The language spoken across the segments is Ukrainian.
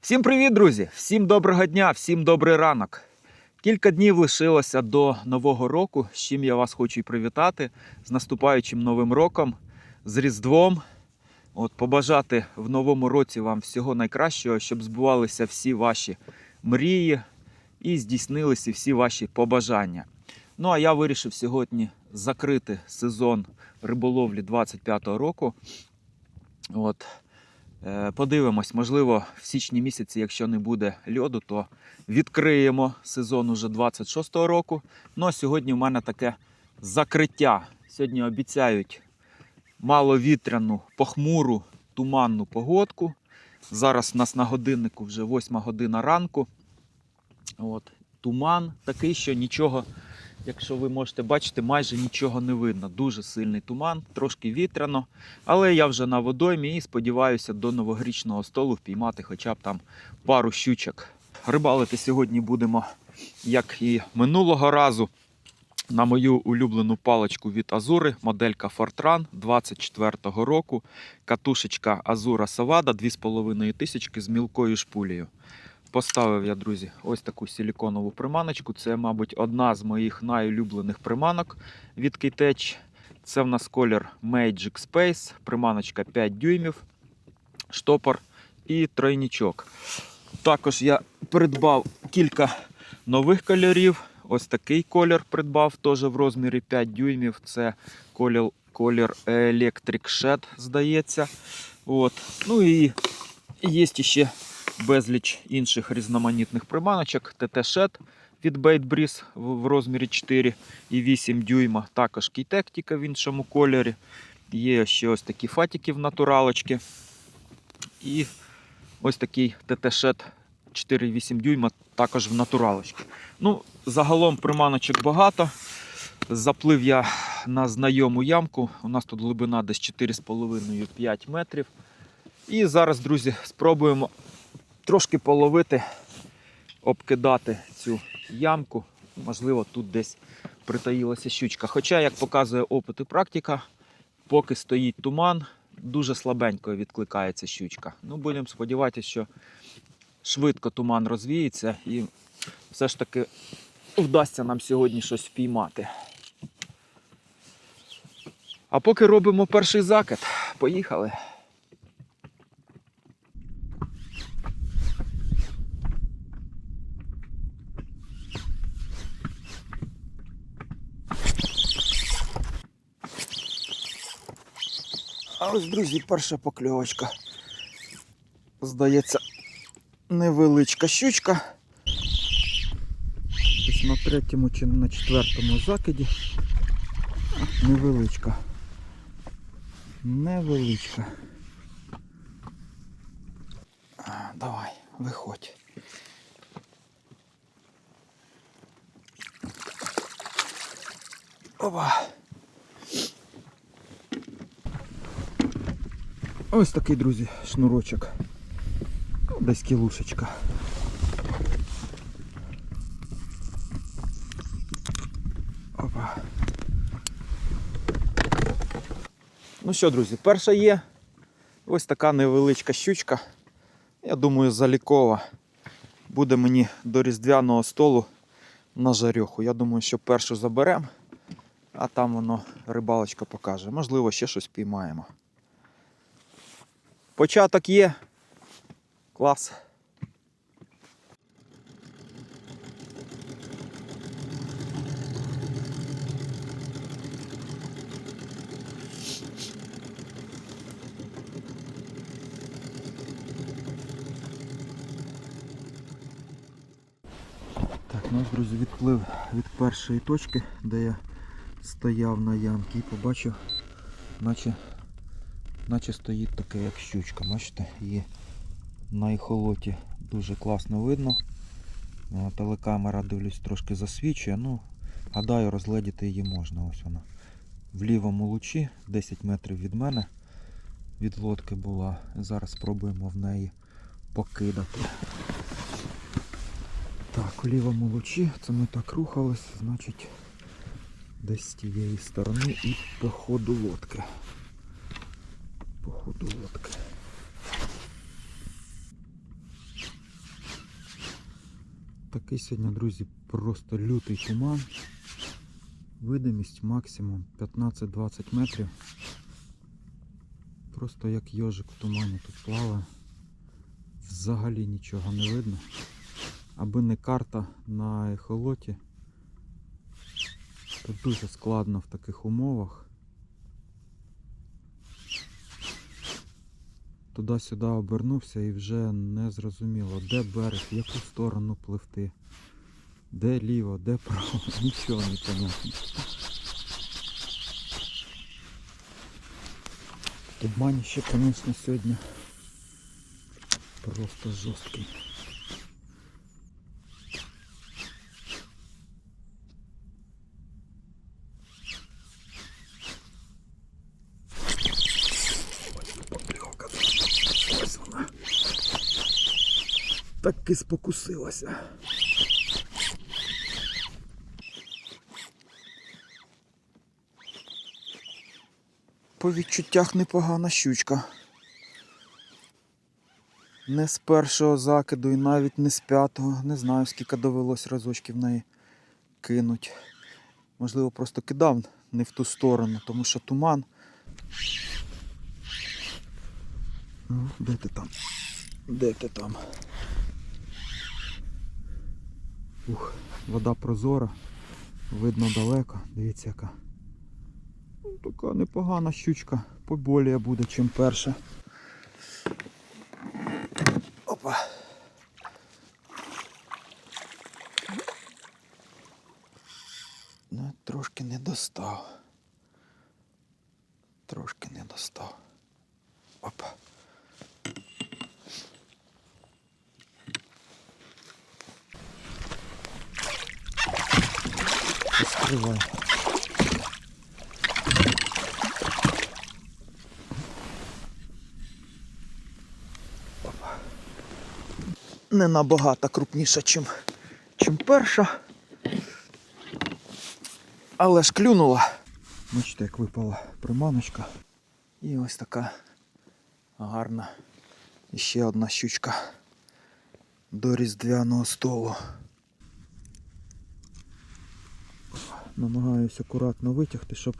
Всім привіт, друзі! Всім доброго дня, всім добрий ранок. Кілька днів лишилося до Нового року, з чим я вас хочу і привітати з наступаючим новим роком, з Різдвом. От, побажати в новому році вам всього найкращого, щоб збувалися всі ваші мрії і здійснилися всі ваші побажання. Ну а я вирішив сьогодні закрити сезон риболовлі 25-го року. От, Подивимось, можливо, в січні місяці, якщо не буде льоду, то відкриємо сезон уже 26-го року. Ну а сьогодні в мене таке закриття. Сьогодні обіцяють маловітряну, похмуру, туманну погодку. Зараз у нас на годиннику вже 8 година ранку. От, туман такий, що нічого, якщо ви можете бачити, майже нічого не видно. Дуже сильний туман, трошки вітряно. Але я вже на водоймі і сподіваюся до новорічного столу впіймати хоча б там пару щучок. Рибалити сьогодні будемо, як і минулого разу, на мою улюблену паличку від Азури, моделька Fortran 24-го року. Катушечка Азура Савада 2,5 тисячки з мілкою шпулею. Поставив я, друзі, ось таку силіконову приманочку. Це, мабуть, одна з моїх найулюблених приманок від Kitech. Це в нас колір Magic Space, приманочка 5 дюймів, штопор і тройнічок. Також я придбав кілька нових кольорів. Ось такий колір придбав теж в розмірі 5 дюймів. Це колір, колір Electric Shed, здається. От. Ну і є ще безліч інших різноманітних приманочок. ТТ Shed від Breeze в розмірі 4 і 8 дюйма. Також кейтек тільки в іншому кольорі. Є ще ось такі фатики в натуралочки. І ось такий ТТ Shed 4,8 дюйма також в натуралочки. Ну, загалом приманочок багато. Заплив я на знайому ямку. У нас тут глибина десь 4,5-5 метрів. І зараз, друзі, спробуємо трошки половити, обкидати цю ямку. Можливо, тут десь притаїлася щучка. Хоча, як показує опит і практика, поки стоїть туман, дуже слабенько відкликається щучка. Ну, будемо сподіватися, що швидко туман розвіється і все ж таки вдасться нам сьогодні щось впіймати. А поки робимо перший закид, поїхали. Ось, друзі, перша покльовочка. Здається, невеличка щучка. Десь на третьому чи на четвертому закиді. Невеличка. Невеличка. Давай, виходь. Опа. Ось такий, друзі, шнурочок. Ну, Десь кілушечка. Опа. Ну що, друзі, перша є. Ось така невеличка щучка. Я думаю, залікова. Буде мені до різдвяного столу на жарьоху. Я думаю, що першу заберемо, а там воно рибалочка покаже. Можливо, ще щось піймаємо. Початок є. Клас. Так, ну друзі, відплив від першої точки, де я стояв на ямці і побачив, наче наче стоїть таке як щучка. Бачите, її на ехолоті дуже класно видно. Е, Телекамера, дивлюсь, трошки засвічує. Ну, гадаю, розгледіти її можна. Ось вона. В лівому лучі, 10 метрів від мене, від лодки була. Зараз спробуємо в неї покидати. Так, у лівому лучі, це ми так рухались, значить десь з тієї сторони і по ходу лодки по ходу лодки. Такий сьогодні, друзі, просто лютий туман. Видимість максимум 15-20 метрів. Просто як йожик в тумані тут плаває. Взагалі нічого не видно. Аби не карта на ехолоті, то дуже складно в таких умовах. Туди-сюди обернувся і вже не зрозуміло, де берег, в яку сторону пливти, де ліво, де право, нічого не понятно. Туманіще, звісно, сьогодні просто жорсткий. Покльовка. Ось вона. Так і спокусилася. По відчуттях непогана щучка. Не з першого закиду і навіть не з п'ятого. Не знаю, скільки довелось разочків в неї кинуть. Можливо, просто кидав не в ту сторону, тому що туман. Ну, де ти там? Де ти там? Ух, вода прозора, видно далеко. Дивіться яка. Ну, така непогана щучка. Поболіє буде, чим перша. Опа. Ну, трошки не достав. Трошки не достав. Опа. Скривай. Не набагато крупніша, чим, чим перша. Але ж клюнула. Бачите, як випала приманочка. І ось така гарна ще одна щучка до різдвяного столу. Намагаюся акуратно витягти, щоб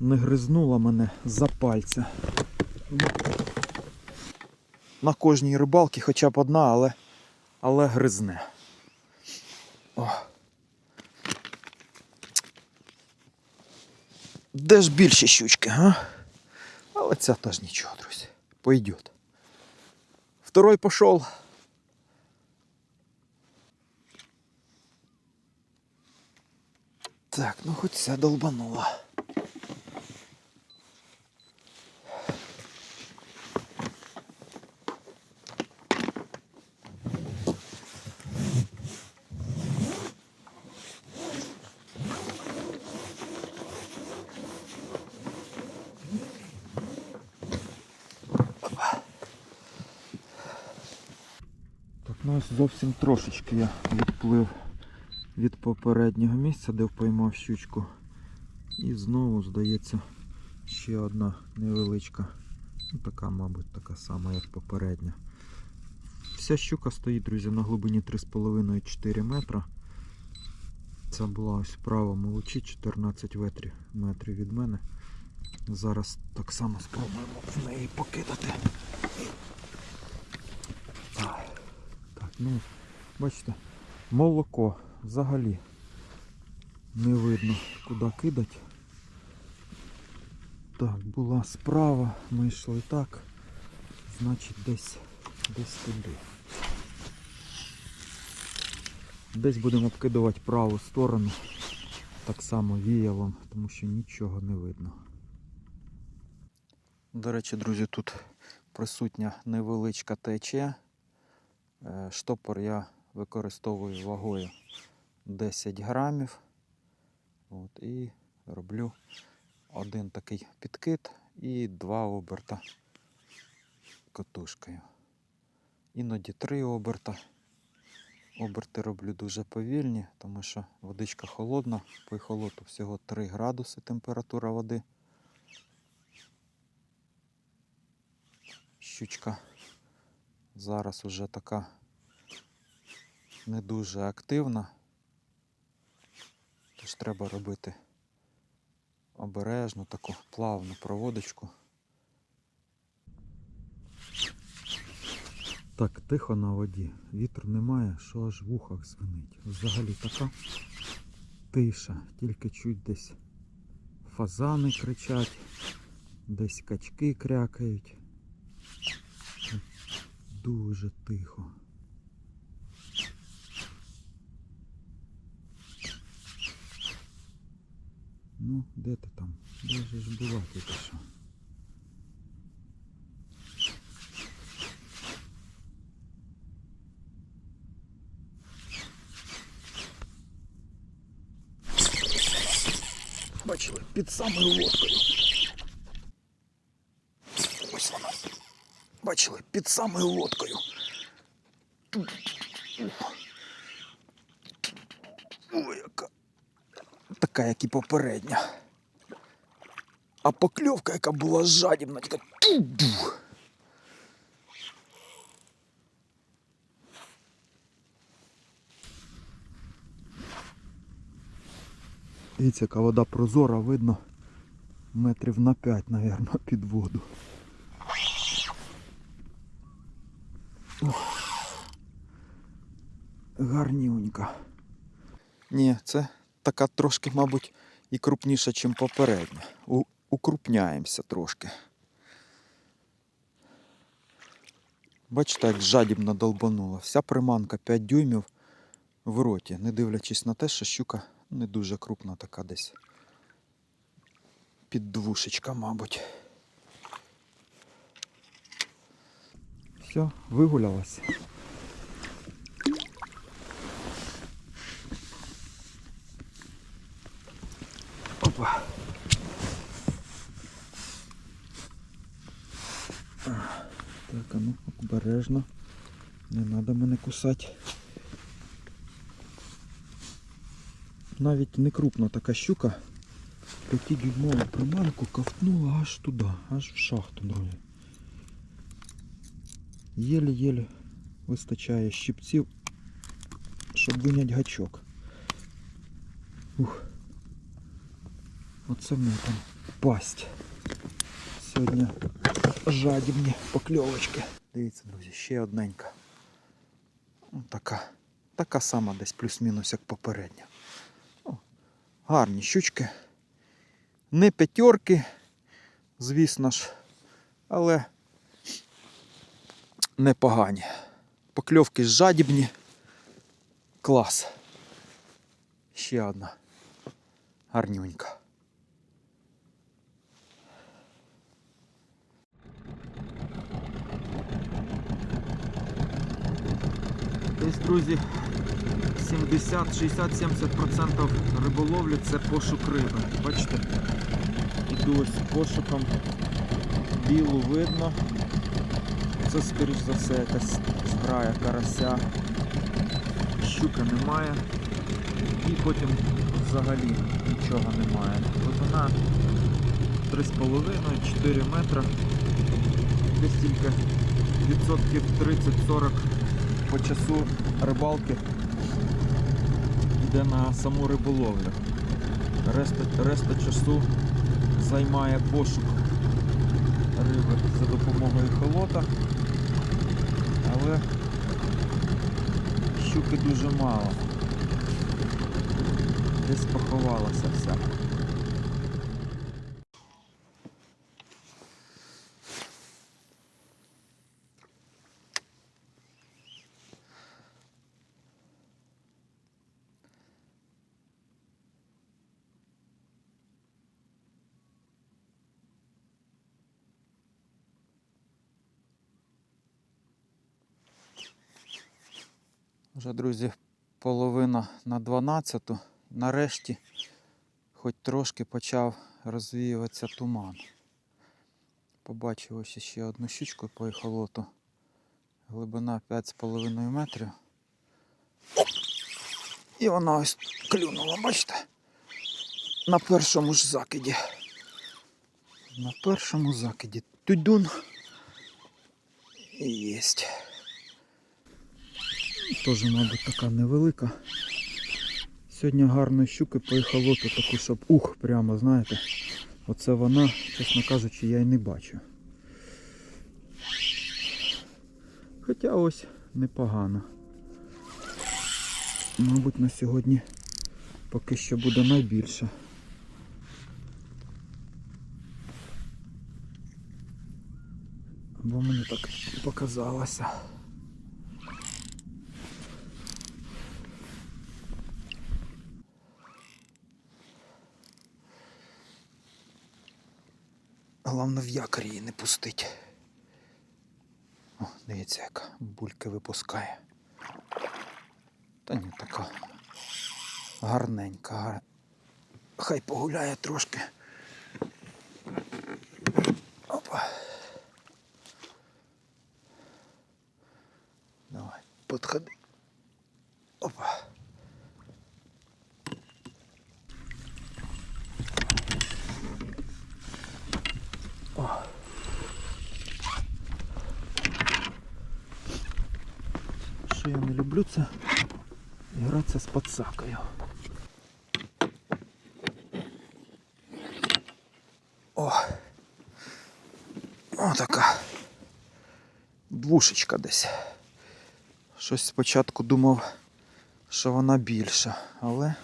не гризнула мене за пальця. На кожній рибалці хоча б одна, але, але гризне. О. Де ж більші щучки, га? Але ця теж нічого, друзі. Пойдет. Второй пошел. Так, ну хоть ця долбанула. Так, ну зовсім трошечки я відплив від попереднього місця, де впоймав щучку. І знову, здається, ще одна невеличка. Ну, така, мабуть, така сама, як попередня. Вся щука стоїть, друзі, на глибині 3,5-4 метра. Це була ось права молочі, 14 метрів, метрів від мене. Зараз так само спробуємо в неї покидати. Так, ну, бачите, молоко взагалі не видно, куди кидати. Так, була справа, ми йшли так, значить десь, десь туди. Десь будемо обкидувати праву сторону, так само віялом, тому що нічого не видно. До речі, друзі, тут присутня невеличка течія. Е, Штопор я використовую вагою 10 грамів. От, і роблю один такий підкид і два оберта катушкою. Іноді три оберта. Оберти роблю дуже повільні, тому що водичка холодна, по холоду всього 3 градуси температура води. Щучка зараз уже така не дуже активна. Тож треба робити обережну таку плавну проводочку. Так, тихо на воді. Вітру немає, що аж в ухах звенить. Взагалі така тиша, тільки чуть десь фазани кричать, десь качки крякають. Дуже тихо. Ну, де ти там? Де же ж була тільки що? Бачили, під самою лодкою. Ось вона. Бачили, під самою лодкою. Ой, Така, як і попередня. А покльовка, яка була жадібна, така. ту-ду. Дивіться, яка вода прозора, видно метрів на 5, мабуть, під воду. Ох. Гарнюнька. Ні, це така трошки, мабуть, і крупніша, ніж попередня. Укрупняємося трошки. Бачите, як жадібно долбанула. Вся приманка 5 дюймів в роті, не дивлячись на те, що щука не дуже крупна така десь. Під двушечка, мабуть. Все, вигулялась. Опа. Так, а ну, обережно. Не треба мене кусати. Навіть не крупна така щука. П'ятидюймову приманку ковтнула аж туди, аж в шахту, друзі. Єлі-єлі вистачає щипців, щоб виняти гачок. Ух. Оце в мене там пасть. Сьогодні жадібні покльовочки. Дивіться, друзі, ще одненька. Ось Така, така сама десь плюс-мінус, як попередня. О, гарні щучки. Не п'ятерки, звісно ж, але непогані. Покльовки жадібні. Клас. Ще одна. Гарнюнька. Десь, друзі, 70, 60, 70% риболовлі це пошук риби. Бачите? Іду ось пошуком. Білу видно. Це, скоріш за все, якась зграя карася. Щука немає. І потім взагалі нічого немає. Глибина 3,5-4 метра. Десь тільки відсотків 30-40 по часу рибалки йде на саму риболовлю. Решта, решта часу займає пошук риби за допомогою холота, але щуки дуже мало. Десь поховалася вся. Вже, друзі, половина на 12. Нарешті хоч трошки почав розвіюватися туман. Побачив ось ще одну щучку по ехолоту. Глибина 5,5 метрів. І вона ось клюнула, бачите? На першому ж закиді. На першому закиді. Тюдюн. І єсть. Теж, мабуть, така невелика. Сьогодні гарної щуки по ехолоту таку, щоб ух, прямо, знаєте. Оце вона, чесно кажучи, я і не бачу. Хоча ось непогано. Мабуть, на сьогодні поки що буде найбільше. Бо мені так показалося. Головне в якорі її не пустить. О, дивіться, як бульки випускає. Та ні, така гарненька. Хай погуляє трошки. Опа. Давай, подходи. Опа. О. Що я не люблю, гратися з подсакою. О! О, така двушечка десь. Щось спочатку думав, що вона більша, але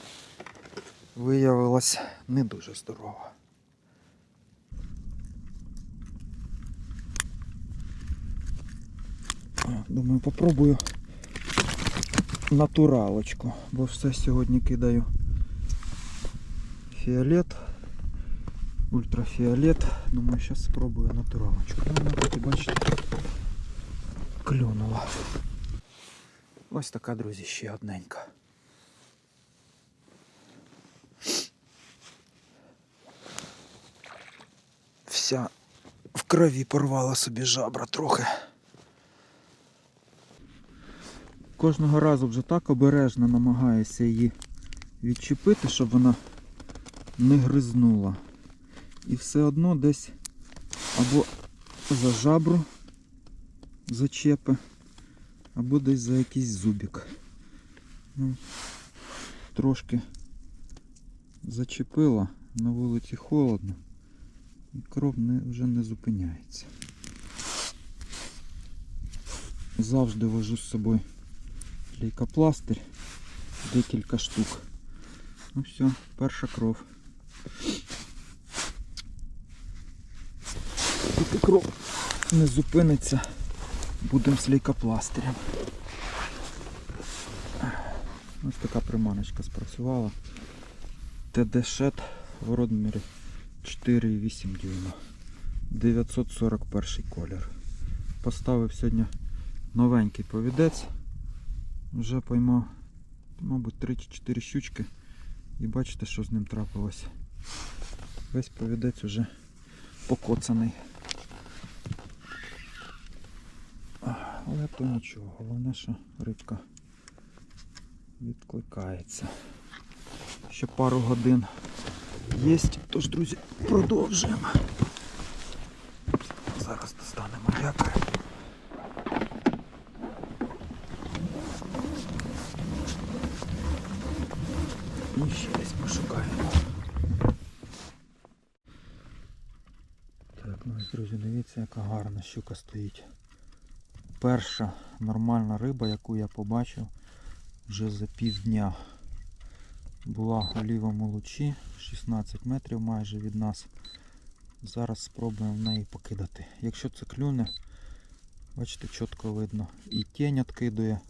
виявилась не дуже здорова. Думаю, попробую натуралочку, бо все сьогодні кидаю фіолет, ультрафіолет. Думаю, зараз спробую натуралочку. Ну, Вона і бачите, клюнула. Ось така, друзі, ще одненька. Вся в крові порвала собі жабра трохи. Кожного разу вже так обережно намагаюся її відчепити, щоб вона не гризнула. І все одно десь або за жабру зачепи, або десь за якийсь зубик. Ну, трошки зачепила, на вулиці холодно, і кров не, вже не зупиняється. Завжди вожу з собою лейкопластир, декілька штук. Ну все, перша кров. Поки кров не зупиниться, будемо з лейкопластирем. Ось така приманочка спрацювала. ТД Шет в розмірі 4,8 дюйма. 941 колір. Поставив сьогодні новенький повідець. Вже поймав, мабуть, 3 чи 4 щучки. І бачите, що з ним трапилось. Весь повідець уже покоцаний. Але то нічого, головне, що рибка відкликається. Ще пару годин є, тож, друзі, продовжуємо. Зараз достанемо якорь. І ще десь пошукаємо. Так, ну ось, друзі, дивіться, яка гарна щука стоїть. Перша нормальна риба, яку я побачив вже за півдня. Була у лівому лучі, 16 метрів майже від нас. Зараз спробуємо в неї покидати. Якщо це клюне, бачите, чітко видно. І тінь відкидує,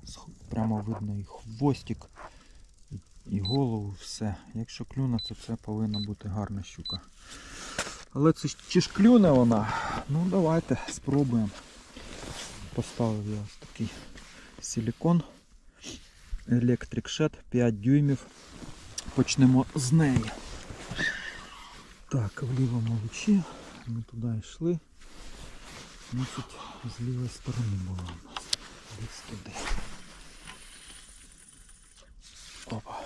прямо видно і хвостик, і- голову, все. Якщо клюне, то це повинна бути гарна щука. Але це чи ж клюне вона? Ну давайте спробуємо. Поставив я ось такий силікон. Electric Shed 5 дюймів. Почнемо з неї. Так, в лівому лучі ми туди йшли. Значить, з лівої сторони була у нас. Десь туди. Опа.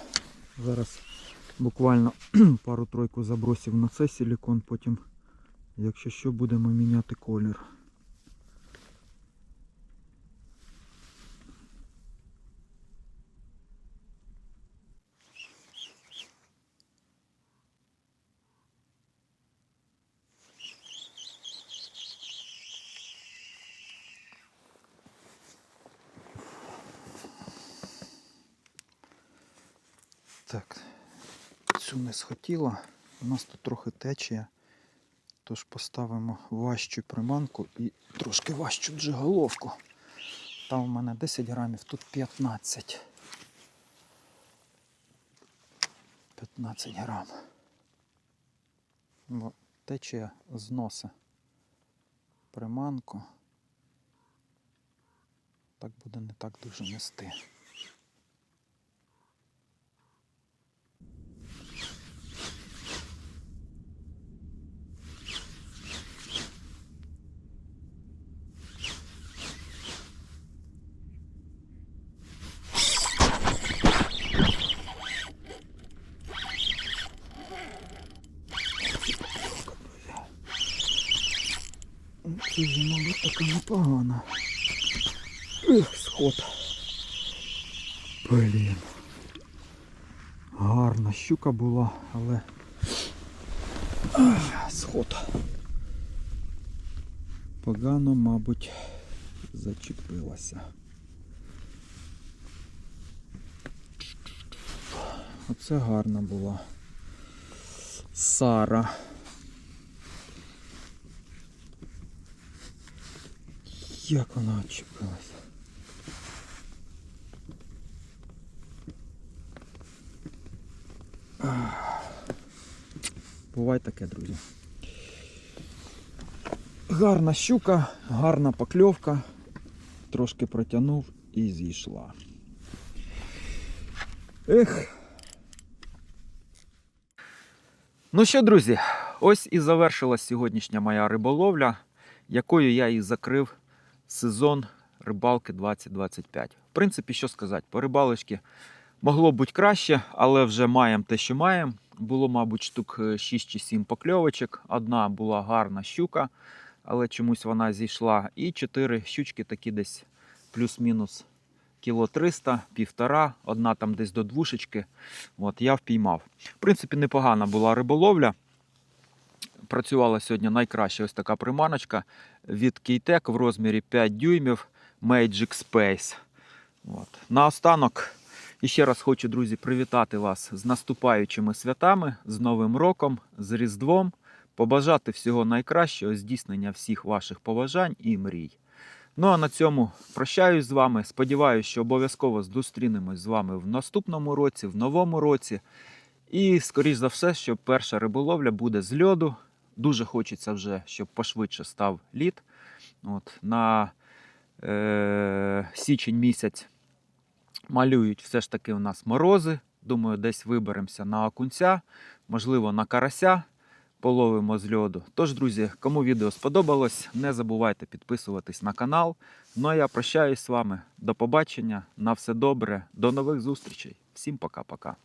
Зараз Буквально пару-тройку забросив на цей силикон, потім, якщо що, будемо міняти колір. Так цю не схотіла. У нас тут трохи течія. Тож поставимо важчу приманку і трошки важчу джиголовку. Там у мене 10 грамів, тут 15. 15 грам. Бо течія зноси приманку. Так буде не так дуже нести. Це вже, мабуть, така непогана. Ех, сход. Блін. Гарна щука була, але. Сход. Погано, мабуть, зачепилася. Оце гарна була. Сара. Як вона відчепилася? Буває таке, друзі. Гарна щука, гарна покльовка. Трошки протягнув і зійшла. Ех. Ну що, друзі, ось і завершилась сьогоднішня моя риболовля, якою я і закрив сезон рибалки 2025. В принципі, що сказати, по рибалочці могло бути краще, але вже маємо те, що маємо. Було, мабуть, штук 6 чи 7 покльовочок. Одна була гарна щука, але чомусь вона зійшла. І 4 щучки такі десь плюс-мінус кіло 300, півтора, одна там десь до двушечки. От, я впіймав. В принципі, непогана була риболовля. Працювала сьогодні найкраще ось така приманочка від Кейтек в розмірі 5 дюймів Magic Space. От. Наостанок іще раз хочу, друзі, привітати вас з наступаючими святами, з Новим роком, з Різдвом, побажати всього найкращого, здійснення всіх ваших побажань і мрій. Ну а на цьому прощаюсь з вами. Сподіваюся, що обов'язково зустрінемось з вами в наступному році, в новому році. І, скоріш за все, що перша риболовля буде з льоду. Дуже хочеться вже, щоб пошвидше став лід. От, На е, січень місяць малюють все ж таки у нас морози. Думаю, десь виберемося на окунця, можливо, на карася. Половимо з льоду. Тож, друзі, кому відео сподобалось, не забувайте підписуватись на канал. Ну а я прощаюсь з вами. До побачення. На все добре. До нових зустрічей. Всім пока-пока.